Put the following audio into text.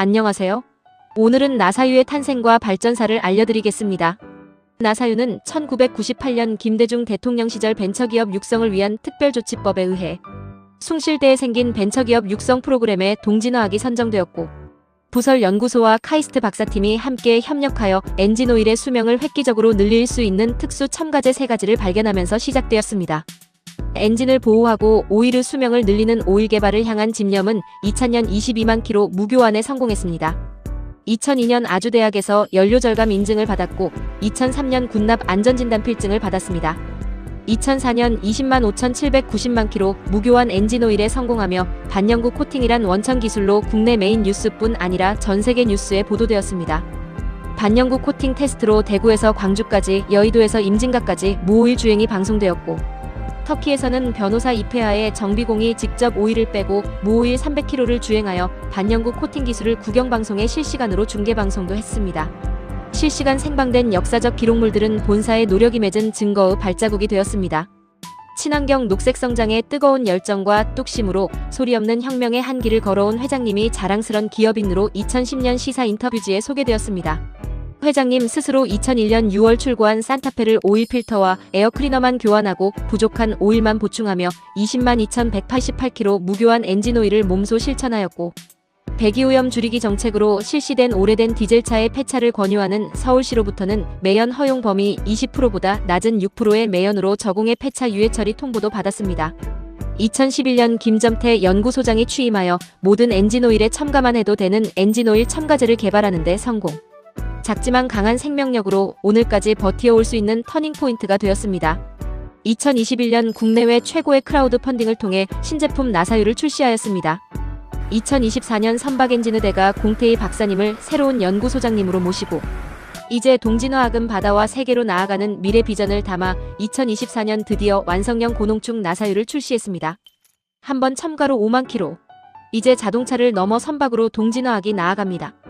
안녕하세요. 오늘은 나사유의 탄생과 발전사를 알려드리겠습니다. 나사유는 1998년 김대중 대통령 시절 벤처기업 육성을 위한 특별조치법에 의해 숭실대에 생긴 벤처기업 육성 프로그램에 동진화학이 선정되었고 부설 연구소와 카이스트 박사팀이 함께 협력하여 엔진오일의 수명을 획기적으로 늘릴 수 있는 특수 첨가제 세 가지를 발견하면서 시작되었습니다. 엔진을 보호하고 오일의 수명을 늘리는 오일 개발을 향한 집념은 2000년 22만 킬로 무교환에 성공했습니다. 2002년 아주대학에서 연료 절감 인증을 받았고 2003년 군납 안전진단 필증을 받았습니다. 2004년 20만 5,790만 킬로 무교환 엔진오일에 성공하며 반영구 코팅이란 원천 기술로 국내 메인 뉴스뿐 아니라 전 세계 뉴스에 보도되었습니다. 반영구 코팅 테스트로 대구에서 광주까지 여의도에서 임진각까지 무오일 주행이 방송되었고 터키에서는 변호사 입회하에 정비공이 직접 오일을 빼고 무오일 300km를 주행하여 반영구 코팅 기술을 국영방송에 실시간으로 중계방송도 했습니다. 실시간 생방된 역사적 기록물들은 본사의 노력이 맺은 증거의 발자국이 되었습니다. 친환경 녹색 성장의 뜨거운 열정과 뚝심으로 소리 없는 혁명의 한길을 걸어온 회장님이 자랑스런 기업인으로 2010년 시사 인터뷰지에 소개되었습니다. 회장님 스스로 2001년 6월 출고한 산타페를 오일 필터와 에어클리너만 교환하고 부족한 오일만 보충하며 20만 2188km 무교환 엔진 오일을 몸소 실천하였고 배기오염 줄이기 정책으로 실시된 오래된 디젤차의 폐차를 권유하는 서울시로부터는 매연 허용 범위 20%보다 낮은 6%의 매연으로 저공해 폐차 유예 처리 통보도 받았습니다. 2011년 김점태 연구소장이 취임하여 모든 엔진오일에 첨가만 해도 되는 엔진오일 첨가제를 개발하는 데 성공. 작지만 강한 생명력으로 오늘까지 버티어올 수 있는 터닝포인트가 되었습니다. 2021년 국내외 최고의 크라우드 펀딩을 통해 신제품 나사유를 출시하였습니다. 2024년 선박엔지느대가 공태희 박사님을 새로운 연구소장님으로 모시고 이제 동진화학은 바다와 세계로 나아가는 미래 비전을 담아 2024년 드디어 완성형 고농축 나사유를 출시했습니다. 한 번 첨가로 5만 킬로. 이제 자동차를 넘어 선박으로 동진화학이 나아갑니다.